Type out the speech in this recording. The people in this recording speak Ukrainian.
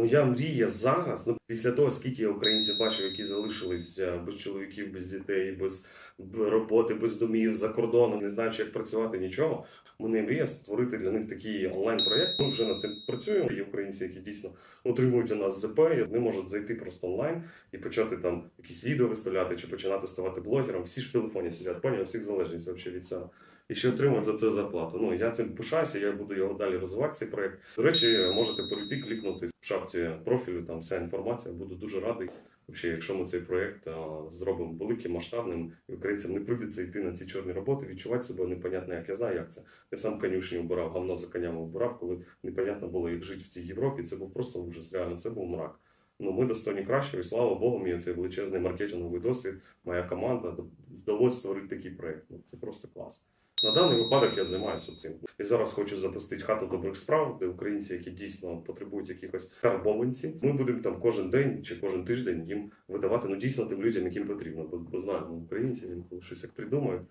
Ну, я мрія зараз, ну після того, скільки я українців бачив, які залишились без чоловіків, без дітей, без роботи, без домів за кордоном, не знаючи, як працювати, нічого. Мене мрія створити для них такий онлайн-проєкт. Ми вже над цим працюємо. Є українці, які дійсно отримують у нас ЗП, і вони можуть зайти просто онлайн і почати там якісь відео виставляти чи починати ставати блогером. Всі ж в телефоні сидять, поняв, всіх залежність вообще від цього. І ще отримують за це зарплату. Ну я цим пишаюся, я буду його далі розвивати цей проект. До речі, можете перейти, клікнути в шапці профілю, там вся інформація. Буду дуже радий. Вообще, якщо ми цей проект зробимо великим, масштабним, і українцям не прийдеться йти на ці чорні роботи, відчувати себе непонятно, як я знаю, як це. Я сам конюшні вбирав, гавно за конями вбирав, коли непонятно було, як жити в цій Європі. Це був просто ужас. Реально, це був мрак. Ну, ми достойні кращого, і слава Богу, мій цей величезний маркетинговий досвід, моя команда вдалося створити такий проект. Ну, це просто клас. На даний випадок я займаюся цим. І зараз хочу запустити хату добрих справ, де українці, які дійсно потребують якихось карбованців. Ми будемо там кожен день чи кожен тиждень їм видавати ну дійсно тим людям, яким потрібно. Бо, бо знаємо українців, він коли щось як придумають.